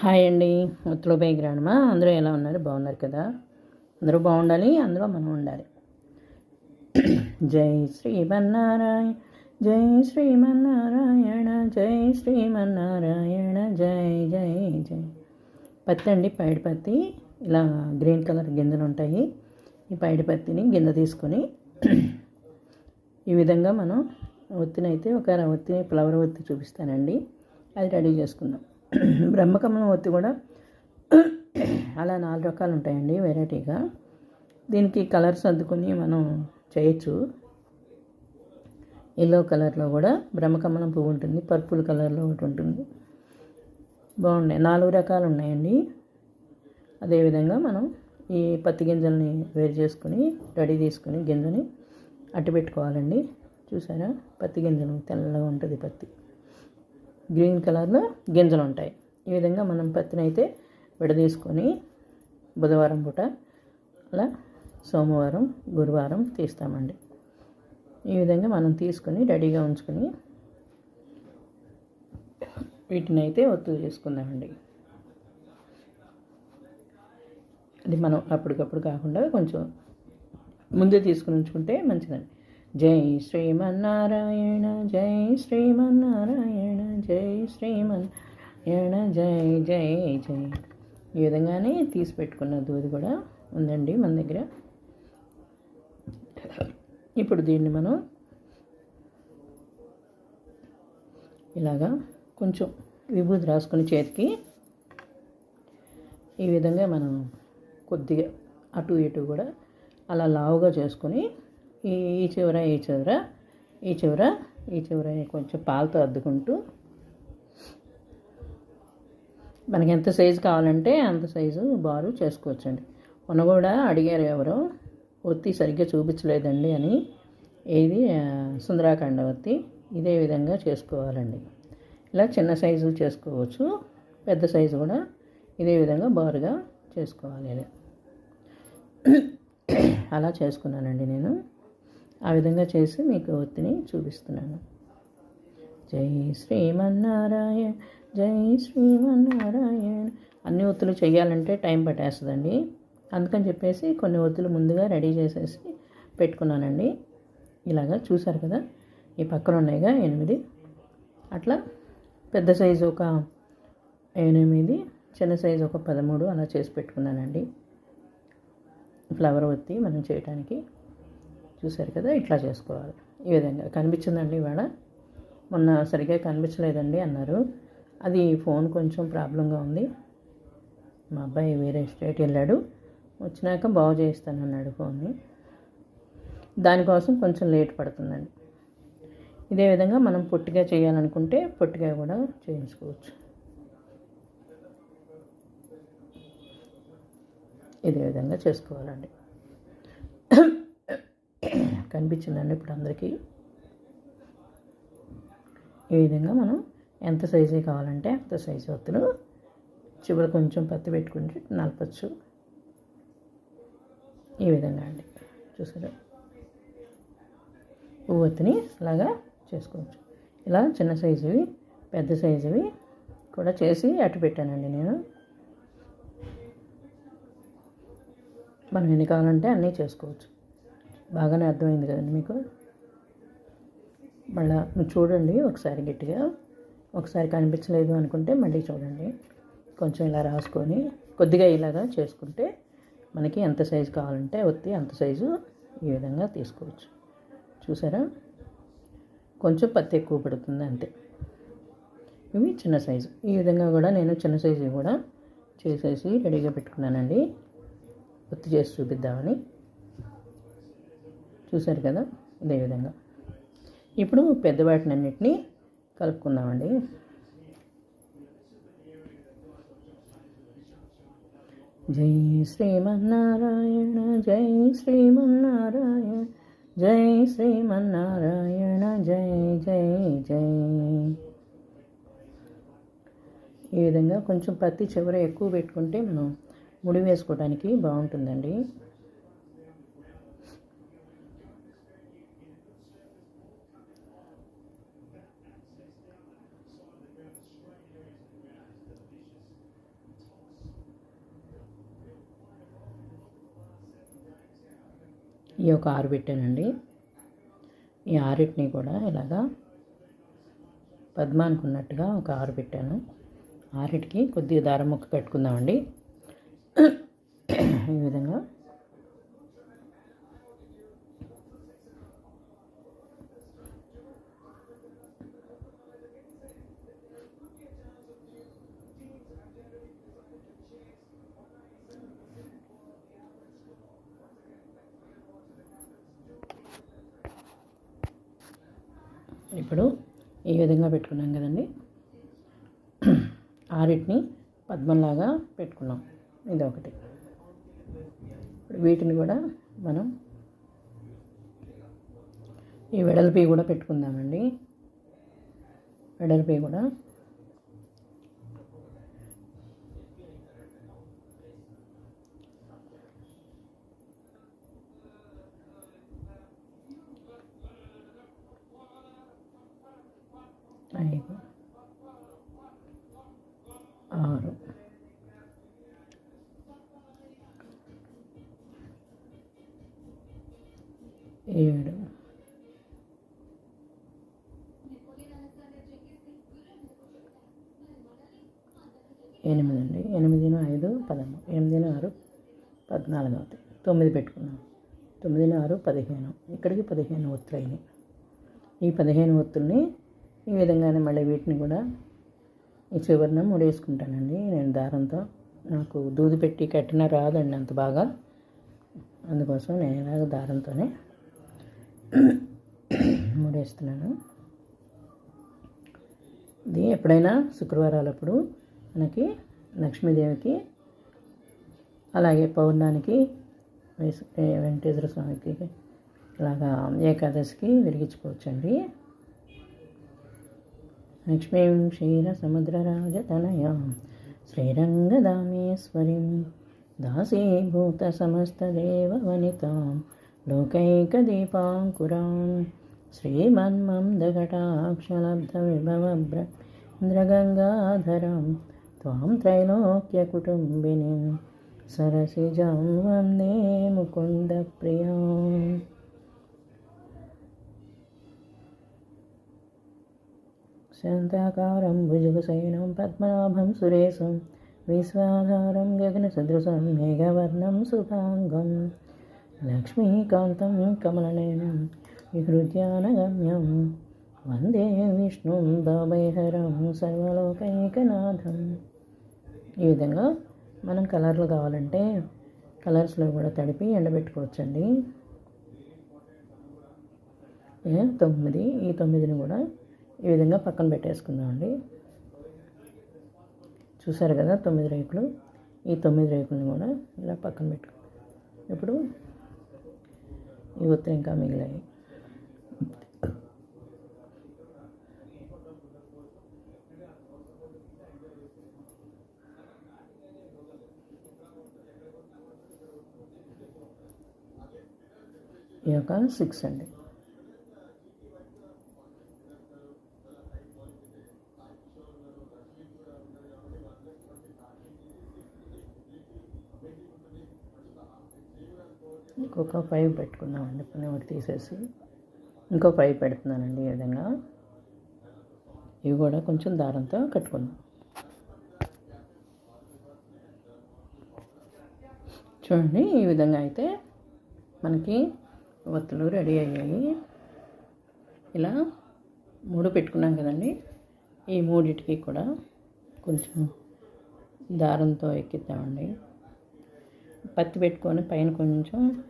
Hi అండి ముత్తులో గ్రాండమా అందరూ ఎలా ఉన్నారు? బాగున్నారు కదా? అందరూ బాగుండాలి అందులో మనం ఉండాలి. జై శ్రీమన్నారాయణ జై శ్రీమన్నారాయణ జై శ్రీమన్నారాయణ జై జై జై. పత్తి అండి పైడి పత్తి. ఇలా గ్రీన్ కలర్ గింజలు ఉంటాయి. ఈ పైడి పత్తిని గింజ తీసుకొని ఈ విధంగా మనం ఒత్తినైతే ఒక ఒత్తి ఫ్లవర్ ఒత్తి చూపిస్తానండి. అది రెడీ చేసుకుందాం. బ్రహ్మకమలం ఒత్తి కూడా అలా నాలుగు రకాలు ఉంటాయండి వెరైటీగా. దీనికి కలర్స్ అద్దుకొని మనం చేయొచ్చు. ఎల్లో కలర్లో కూడా బ్రహ్మకమలం పువ్వు ఉంటుంది పర్పుల్ కలర్లో ఒకటి ఉంటుంది. బాగున్నాయి నాలుగు రకాలు ఉన్నాయండి. అదేవిధంగా మనం ఈ పత్తి గింజల్ని వేరు చేసుకొని రెడీ తీసుకుని గింజని అట్టి పెట్టుకోవాలండి చూసారా? పత్తి గింజలు తెల్లగా ఉంటుంది పత్తి. గ్రీన్ కలర్లో గింజలు ఉంటాయి. ఈ విధంగా మనం పత్తిని అయితే విడదీసుకొని బుధవారం పూట అలా సోమవారం గురువారం తీస్తామండి. ఈ విధంగా మనం తీసుకొని రెడీగా ఉంచుకొని వీటిని అయితే ఒత్తులు చేసుకుందామండి. అది మనం అప్పటికప్పుడు కాకుండా కొంచెం ముందే తీసుకుని ఉంచుకుంటే మంచిదండి. జై శ్రీమన్నారాయణ జై శ్రీమన్నారాయణ జై శ్రీమన్నారాయణ జై జై జై. ఈ విధంగానే తీసి పెట్టుకున్న దూది కూడా ఉందండి మన దగ్గర. ఇప్పుడు దీన్ని మనం ఇలాగా కొంచెం విభూతి రాసుకుని చేతికి ఈ విధంగా మనం కొద్దిగా అటు ఇటు కూడా అలా లావుగా చేసుకొని ఈ ఈ చివర ఈ చివర ఈ చివర ఈ చివర కొంచెం పాలతో అద్దుకుంటూ మనకి ఎంత సైజు కావాలంటే అంత సైజు బారు చేసుకోవచ్చండి. మొన్న కూడా అడిగారు ఎవరో ఒత్తి సరిగ్గా చూపించలేదండి అని. ఏది? సుందరాకాండ ఒత్తి ఇదే విధంగా చేసుకోవాలండి. ఇలా చిన్న సైజు చేసుకోవచ్చు. పెద్ద సైజు కూడా ఇదే విధంగా బారుగా చేసుకోవాలి. అలా చేసుకున్నానండి నేను. ఆ విధంగా చేసి మీకు ఒత్తిని చూపిస్తున్నాను. జై శ్రీమన్నారాయణ జై శ్రీమన్నారాయణ. అన్ని ఒత్తులు చేయాలంటే టైం పట్టేస్తుందండి. అందుకని చెప్పేసి కొన్ని ఒత్తులు ముందుగా రెడీ చేసేసి పెట్టుకున్నానండి. ఇలాగా చూసారు కదా ఈ పక్కన ఉన్నాయిగా ఎనిమిది. అట్లా పెద్ద సైజు ఒక ఎనిమిది చిన్న సైజు ఒక పదమూడు అలా చేసి పెట్టుకున్నానండి. ఫ్లవర్ ఒత్తి మనం చేయడానికి చూశారు కదా ఇట్లా చేసుకోవాలి. ఈ విధంగా. కనిపించిందండి ఇవాళ? మొన్న సరిగ్గా కనిపించలేదండి అన్నారు. అది ఫోన్ కొంచెం ప్రాబ్లంగా ఉంది. మా అబ్బాయి వేరే స్టేట్ వెళ్ళాడు. వచ్చినాక బాగు చేయిస్తాను అన్నాడు ఫోన్ని దానికోసం కొంచెం లేట్ పడుతుందండి. ఇదే విధంగా మనం పొట్టిగా చేయాలనుకుంటే పొట్టిగా కూడా చేయించుకోవచ్చు. ఇదే విధంగా చేసుకోవాలండి. కనిపించిందండి ఇప్పుడు అందరికీ. ఈ విధంగా మనం ఎంత సైజు కావాలంటే అంత సైజు వత్తులు చివర కొంచెం పత్తి పెట్టుకుంటే నలపచ్చు. ఈ విధంగా అండి. చూసారా? పువ్వొత్తిని అలాగా చేసుకోవచ్చు. ఇలా చిన్న సైజువి పెద్ద సైజువి కూడా చేసి అటు పెట్టానండి నేను. మనం ఎన్ని కావాలంటే అన్నీ చేసుకోవచ్చు. బాగానే అర్థమైంది కదండి మీకు? మళ్ళీ చూడండి ఒకసారి గట్టిగా. ఒకసారి కనిపించలేదు అనుకుంటే మళ్ళీ చూడండి. కొంచెం ఇలా రాసుకొని కొద్దిగా ఇలాగా చేసుకుంటే మనకి ఎంత సైజు కావాలంటే ఒత్తి అంత సైజు ఈ విధంగా తీసుకోవచ్చు. చూసారా? కొంచెం పత్తి ఎక్కువ పడుతుంది అంతే. ఇవి చిన్న సైజు. ఈ విధంగా కూడా నేను చిన్న సైజు కూడా చేసేసి రెడీగా పెట్టుకున్నానండి. ఒత్తి చేసి చూపిద్దామని. చూశారు కదా? అదేవిధంగా ఇప్పుడు పెద్ద అన్నిటినీ కలుపుకుందామండి. జై శ్రీమన్నారాయణ జై శ్రీమన్నారాయణ జై శ్రీమన్నారాయణ జై జై జై. ఈ విధంగా కొంచెం పత్తి చివర ఎక్కువ పెట్టుకుంటే మనం ముడి వేసుకోవడానికి బాగుంటుందండి. ఈ ఒక ఆరు పెట్టానండి. ఈ ఆరిటిని కూడా ఇలాగా పద్మానికి ఉన్నట్టుగా ఒక ఆరు పెట్టాను. ఆరిటికి కొద్దిగా దారం ముక్క కట్టుకుందామండి ఈ విధంగా ఇప్పుడు ఈ విధంగా పెట్టుకున్నాం కదండి. ఆరిటిని పద్మంలాగా పెట్టుకున్నాం. ఇది ఒకటి. ఇప్పుడు వీటిని కూడా మనం ఈ వెడల్పి కూడా పెట్టుకుందామండి. వెడల్పి కూడా పద్నాలుగు అవుతాయి తొమ్మిది పెట్టుకున్నాం. తొమ్మిదిన ఆరు పదిహేను. ఇక్కడికి పదిహేను ఒత్తులైనవి ఈ పదిహేను ఒత్తుల్ని ఈ విధంగానే మళ్ళీ వీటిని కూడా ఈ చివరిన ముడేసుకుంటానండి. నేను దారంతో నాకు దూది పెట్టి కట్టిన రాదండి అంత బాగా. అందుకోసం నేను ఇలాగ దారంతోనే ముడేస్తున్నాను. ఇది ఎప్పుడైనా శుక్రవారాలప్పుడు మనకి లక్ష్మీదేవికి అలాగే పౌర్ణానికి వేసు వెంకటేశ్వర స్వామికి ఇలాగా ఏకాదశికి వెలిగించుకోవచ్చండి. లక్ష్మీం క్షీరసముద్రరాజతనయాం శ్రీరంగదామేశ్వరీం దాసీభూతసమస్తదేవవనితాం లోకైకదీపాంకురాం శ్రీమన్మందఘటాక్షలబ్ధవిభవబ్రగంగాధరాం త్వాం త్రైలోక్యకుటుంబిని సరసిజాం వందే ముకుందప్రియాం శాంతాకారం భుజగశయనం పద్మనాభం సురేశం విశ్వాధారం గగనసదృశం మేఘవర్ణం సుభాంగం లక్ష్మీకాంతం కమలనయనం విహృద్యానగమ్యం వందే విష్ణుం భవైహరం సర్వలోకైకనాథం. ఈ విధంగా మనం కలర్లు కావాలంటే కలర్స్లో కూడా తడిపి ఎండబెట్టుకోవచ్చండి. ఏ, తొమ్మిది. ఈ తొమ్మిదిని కూడా ఈ విధంగా పక్కన పెట్టేసుకుందామండి. చూసారు కదా తొమ్మిది రేకులు. ఈ తొమ్మిది రేకులను కూడా ఇలా పక్కన పెట్టుకో ఇప్పుడు ఈ ఉత్తరం ఇంకా మిగిలాయి. ఈ యొక్క సిక్స్ అండి. ఇంకొక ఫైవ్ పెట్టుకుందామండి. పని ఒకటి తీసేసి ఇంకో ఫైవ్ పెడుతున్నానండి ఈ విధంగా. ఇవి కూడా కొంచెం దారంతో కట్టుకుందాం. చూడండి ఈ విధంగా అయితే మనకి ఒత్తులు రెడీ అయ్యాయి. ఇలా మూడు పెట్టుకున్నాం కదండి. ఈ మూడిటికి కూడా కొంచెం దారంతో ఎక్కిద్దామండి. పత్తి పెట్టుకొని పైన కొంచెం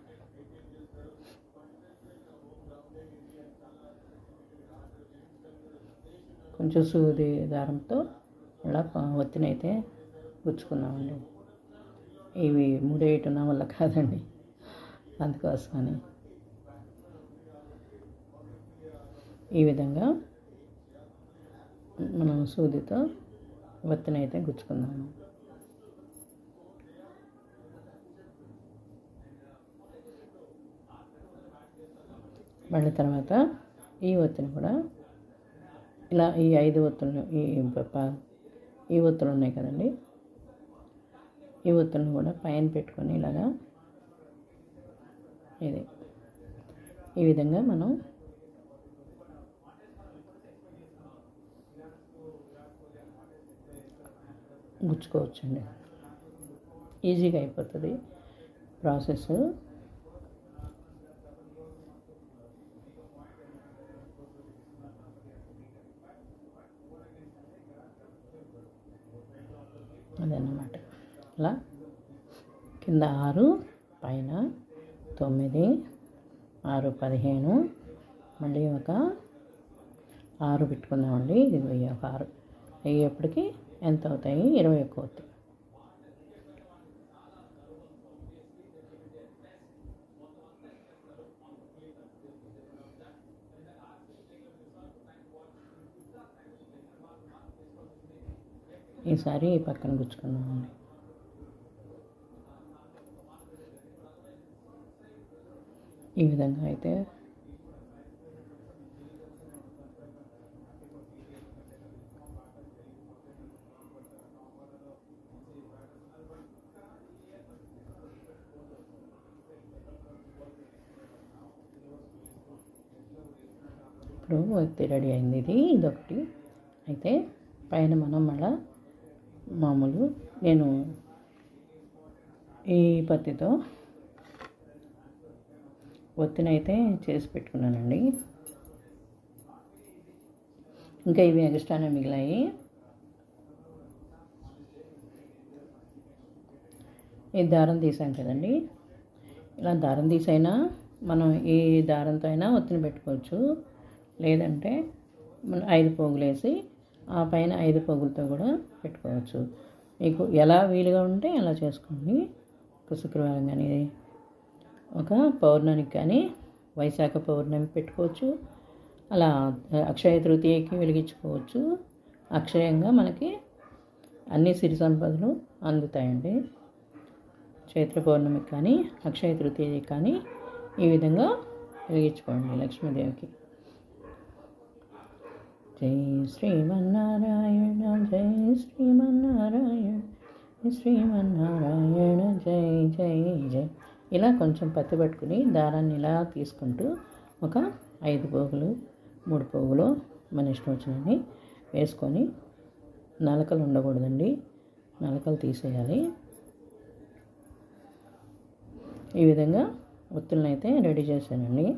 కొంచెం సూది దారంతో ఇలా ఒత్తినైతే గుచ్చుకున్నామండి. ఇవి ముడేయటం వల్ల కాదండి. అందుకోసమని. ఈ విధంగా మనం సూదితో వత్తినైతే గుచ్చుకుందాము. మళ్ళీ తర్వాత ఈ ఒత్తిని కూడా ఇలా ఈ ఐదు ఒత్తులు ఈ ఈ ఒత్తులు ఉన్నాయి కదండి. ఈ ఒత్తులను కూడా పైన పెట్టుకొని ఇలాగా ఇది. ఈ విధంగా మనం గుచ్చుకోవచ్చండి ఈజీగా అయిపోతుంది ప్రాసెస్. అదన్నమాట. ఇలా కింద ఆరు పైన తొమ్మిది ఆరు పదిహేను మళ్ళీ ఒక ఆరు పెట్టుకుందామండి. ఇది వెయ్యి ఒక ఆరు. అయ్యేప్పటికీ ఎంత అవుతాయి? ఇరవై ఒక్క అవుతాయి. ఈసారి ఈ పక్కన గుచ్చుకున్నామండి ఈ విధంగా అయితే ఇప్పుడు అయితే రెడీ అయింది ఇది ఇదొకటి. అయితే పైన మనం మళ్ళా మామూలు నేను ఈ పత్తితో ఒత్తినైతే చేసి పెట్టుకున్నానండి. ఇంకా ఇవి ఎగస్ట్రానే మిగిలాయి. ఈ దారం తీసాం కదండి. ఇలా దారం తీసైనా మనం ఈ దారంతో అయినా ఒత్తిని పెట్టుకోవచ్చు. లేదంటే ఐదు పోగులు వేసి ఆ పైన ఐదు పోగులతో కూడా పెట్టుకోవచ్చు. మీకు ఎలా వీలుగా ఉంటే అలా చేసుకోండి. ఒక శుక్రవారం కానీ ఒక పౌర్ణమికి కానీ వైశాఖ పౌర్ణమి పెట్టుకోవచ్చు. అలా అక్షయ తృతీయకి వెలిగించుకోవచ్చు. అక్షయంగా మనకి అన్ని సిరి సంపదలు అందుతాయండి. చైత్ర పౌర్ణమికి కానీ అక్షయ తృతీయకి కానీ ఈ విధంగా వెలిగించుకోండి లక్ష్మీదేవికి. జై శ్రీమన్నారాయణ జై శ్రీమన్నారాయణ జై శ్రీమన్నారాయణ జై జై జై. ఇలా కొంచెం పత్తి పట్టుకుని దారాన్ని ఇలా తీసుకుంటూ ఒక ఐదు పోగులు మూడు పోగులు మన ఇష్టం వచ్చినవి వేసుకొని నలకలు ఉండకూడదండి. నలకలు తీసేయాలి. ఈ విధంగా ఒత్తులను అయితే రెడీ చేశానండి.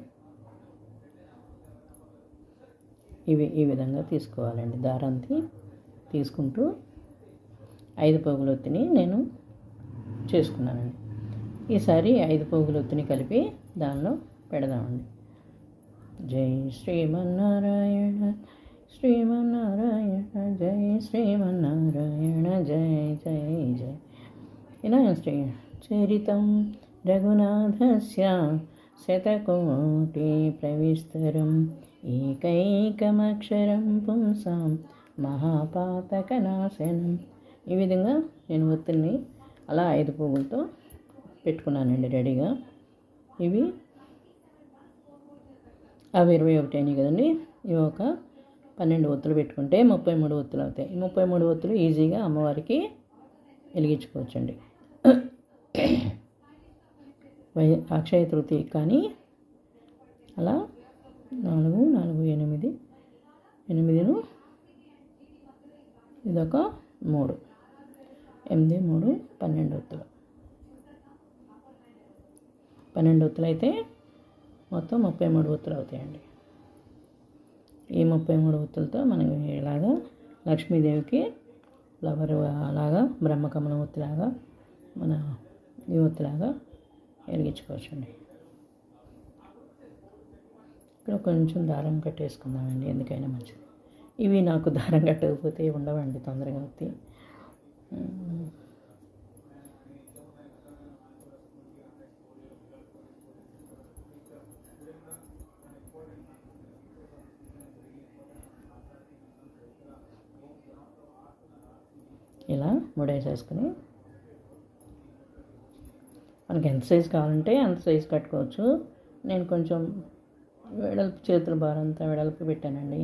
ఇవి ఈ విధంగా తీసుకోవాలండి. దారాంతి తీసుకుంటూ ఐదు పోగులు ఒత్తిని నేను చేసుకున్నానండి. ఈసారి ఐదు పోగులు ఒత్తిని కలిపి దానిలో పెడదామండి. జై శ్రీమన్నారాయణ శ్రీమన్నారాయణ జై శ్రీమన్నారాయణ జై జై జై. ఇలా శ్రీ చరితం రఘునాథస్య శతకోటి ప్రవిస్తరం. ఏకైకమక్షరం పుంసాం మహాపాతకనాశనం. ఈ విధంగా నేను ఒత్తిడిని అలా ఐదు పువ్వులతో పెట్టుకున్నానండి రెడీగా. ఇవి అవి ఇరవై ఒకటి అయినాయి కదండి. ఇవి ఒక పన్నెండు ఒత్తులు పెట్టుకుంటే ముప్పై మూడు ఒత్తులు అవుతాయి. ఈ ముప్పై మూడు ఒత్తులు ఈజీగా అమ్మవారికి వెలిగించుకోవచ్చండి. వై అక్షయ తృతీయ కానీ అలా నాలుగు నాలుగు ఎనిమిది. ఎనిమిదిను ఇదొక మూడు. ఎనిమిది మూడు పన్నెండు ఒత్తులు. పన్నెండు ఒత్తులు అయితే మొత్తం ముప్పై మూడు ఒత్తులు అవుతాయండి. ఈ ముప్పై మూడు ఒత్తులతో మనం ఇలాగా లక్ష్మీదేవికి ఫ్లవర్ అలాగా బ్రహ్మకమలం ఒత్తిలాగా మన ఈ ఒత్తిలాగా వెలిగించుకోవచ్చండి ఇక్కడ కొంచెం దారం కట్టేసుకుందామండి ఎందుకైనా మంచిది. ఇవి నాకు దారం కట్టకపోతే ఉండవండి తొందరగా అవుతాయి ఇలా ముడేసేసుకుని మనకి ఎంత సైజు కావాలంటే అంత సైజు కట్టుకోవచ్చు. నేను కొంచెం వెడల్పు చేతుల భారంతా వెడల్పు పెట్టానండి.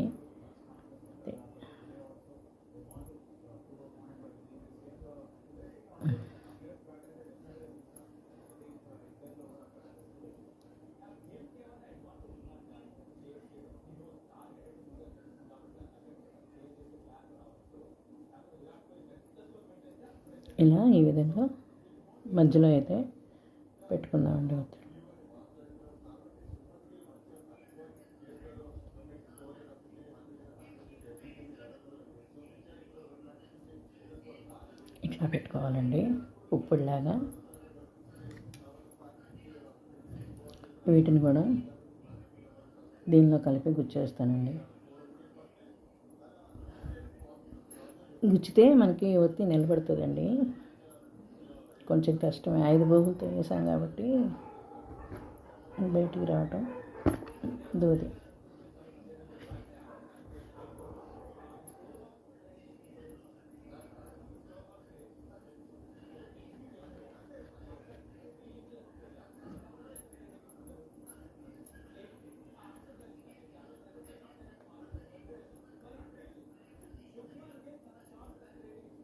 ఇలా ఈ విధంగా మధ్యలో అయితే పెట్టుకుందామండి ఒత్తిడి. ఇట్లా పెట్టుకోవాలండి. ఉప్పుడులాగా వీటిని కూడా దీనిలో కలిపి గుచ్చేస్తానండి. గుచ్చితే మనకి ఒత్తి నిలబడుతుందండి. కొంచెం కష్టమే. ఐదు బొగులతో వేసాం కాబట్టి బయటికి రావటం దూది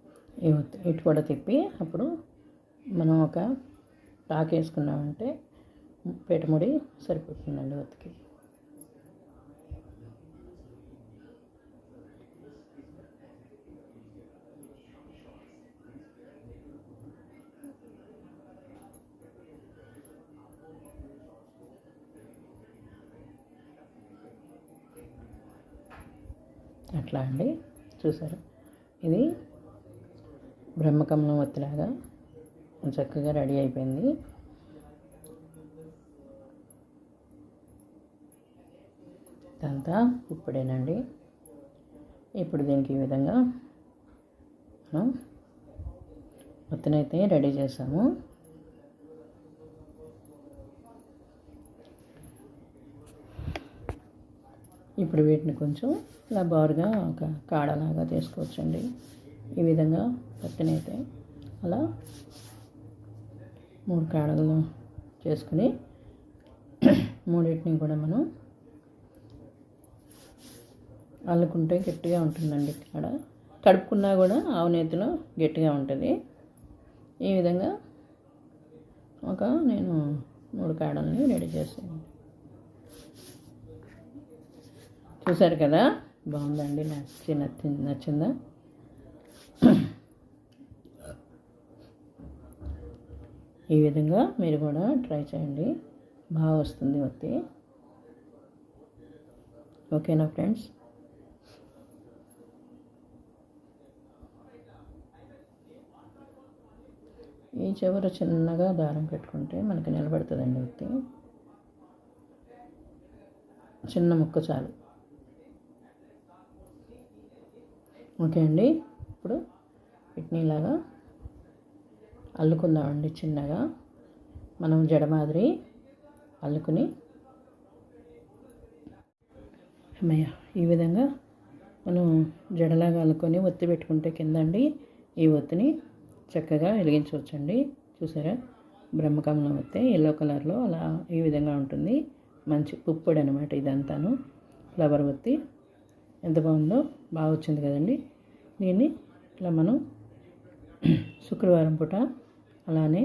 ఈ ఒత్తి ఇటు కూడా తిప్పి అప్పుడు మనం ఒక టాక్ వేసుకున్నామంటే పేటముడి సరిపోతుందండి ఒత్తికి అట్లా అండి. చూసారు? ఇది బ్రహ్మకమలం ఒత్తిలాగా చక్కగా రెడీ అయిపోయింది. ఇదంతా ఇప్పుడేనండి. ఇప్పుడు దీనికి ఈ విధంగా మనం మొత్తనైతే రెడీ చేసాము. ఇప్పుడు వీటిని కొంచెం ఇలా బారుగా ఒక కాడలాగా తీసుకోవచ్చండి. ఈ విధంగా పత్తినైతే అలా మూడు కాడలు చేసుకుని మూడింటిని కూడా మనం అల్లుకుంటే గట్టిగా ఉంటుందండి కాడ. తడుపుకున్నా కూడా ఆవు నేతిలో గట్టిగా ఉంటుంది. ఈ విధంగా ఒక నేను మూడు కాడల్ని రెడీ చేసాను చూసారు కదా? బాగుందండి. నచ్చి నచ్చి నచ్చిందా? ఈ విధంగా మీరు కూడా ట్రై చేయండి. బాగా వస్తుంది ఒత్తి. ఓకేనా ఫ్రెండ్స్? ఈ చివర చిన్నగా దారం పెట్టుకుంటే మనకి నిలబడుతుందండి ఒత్తి. చిన్న ముక్క చాలు. ఓకే అండి. ఇప్పుడు వీటిని ఇలాగా అల్లుకుందామండి చిన్నగా. మనం జడ మాదిరి అల్లుకుని అమ్మయ్య ఈ విధంగా మనం జడలాగా అల్లుకొని ఒత్తి పెట్టుకుంటే కిందండి ఈ ఒత్తిని చక్కగా వెలిగించవచ్చండి. చూసారా? బ్రహ్మకమలం ఒత్తి ఎల్లో కలర్లో అలా ఈ విధంగా ఉంటుంది. మంచి పుప్పొడి అనమాట ఇదంతాను. ఫ్లవర్ ఒత్తి ఎంత బాగుందో బాగా వచ్చింది కదండి. దీన్ని ఇట్లా మనం శుక్రవారం పూట అలానే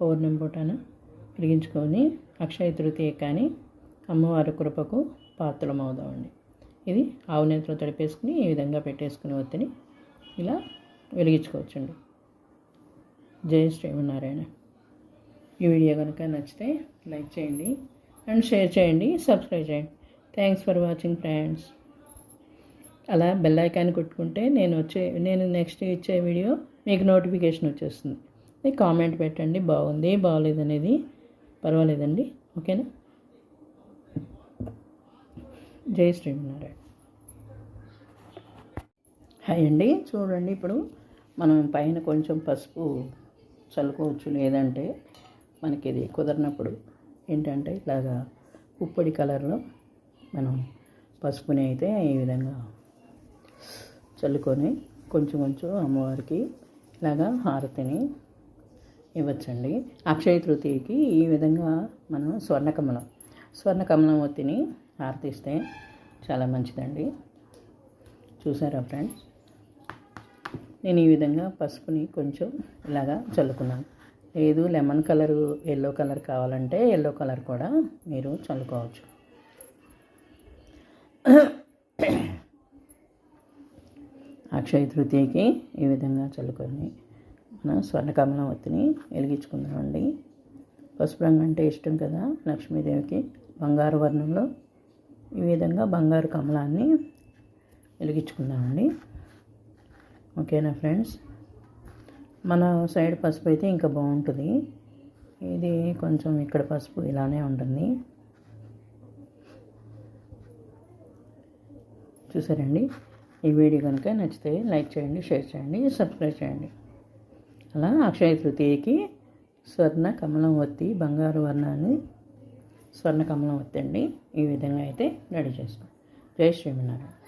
పౌర్ణమి పూటన వెలిగించుకొని అక్షయ తృతీయ కానీ అమ్మవారి కృపకు పాత్రలం అవుదామండి ఇది ఆవు నేతలో తడిపేసుకుని ఈ విధంగా పెట్టేసుకుని ఒత్తిని ఇలా వెలిగించుకోవచ్చండి. జై శ్రీమన్నారాయణ. ఈ వీడియో కనుక నచ్చితే లైక్ చేయండి అండ్ షేర్ చేయండి సబ్స్క్రైబ్ చేయండి. Thanks for watching friends. అలా బెల్ ఐకాన్ కొట్టుకుంటే నేను వచ్చే నేను నెక్స్ట్ ఇచ్చే వీడియో మీకు నోటిఫికేషన్ వచ్చేస్తుంది. కామెంట్ పెట్టండి. బాగుంది బాగోలేదు అనేది పర్వాలేదండి. ఓకేనా? జై శ్రీమన్నారాయణ. హాయ్ అండి. చూడండి ఇప్పుడు మనం పైన కొంచెం పసుపు చల్లుకోవచ్చు లేదంటే మనకి ఇది కుదరినప్పుడు ఏంటంటే ఇలాగా ఉప్పడి కలర్లో మనం పసుపుని అయితే ఈ విధంగా చల్లుకొని కొంచెం కొంచెం అమ్మవారికి ఇలాగా హారతిని ఇవ్వచ్చండి. అక్షయ తృతీయకి ఈ విధంగా మనం స్వర్ణకమలం స్వర్ణకమలం ఒత్తిని ఆర్తిస్తే చాలా మంచిదండి. చూసారా ఫ్రెండ్స్? నేను ఈ విధంగా పసుపుని కొంచెం ఇలాగా చల్లుకున్నాను. లేదు లెమన్ కలర్ ఎల్లో కలర్ కావాలంటే ఎల్లో కలర్ కూడా మీరు చల్లుకోవచ్చు. అక్షయ తృతీయకి ఈ విధంగా చల్లుకొని మన స్వర్ణకమలం ఒత్తిని వెలిగించుకుందామండి పసుపు రంగు అంటే ఇష్టం కదా లక్ష్మీదేవికి. బంగారు వర్ణంలో ఈ విధంగా బంగారు కమలాన్ని వెలిగించుకుందామండి ఓకేనా ఫ్రెండ్స్? మన సైడ్ పసుపు అయితే ఇంకా బాగుంటుంది. ఇది కొంచెం ఇక్కడ పసుపు ఇలానే ఉంటుంది. చూసారండి? ఈ వీడియో కనుక నచ్చితే లైక్ చేయండి షేర్ చేయండి సబ్స్క్రైబ్ చేయండి. అలా అక్షయ తృతీయకి స్వర్ణ కమలం ఒత్తి బంగారు వర్ణాన్ని స్వర్ణ కమలం ఒత్తి అండి. ఈ విధంగా అయితే రెడీ చేసుకోండి జై శ్రీమన్నారాయణ.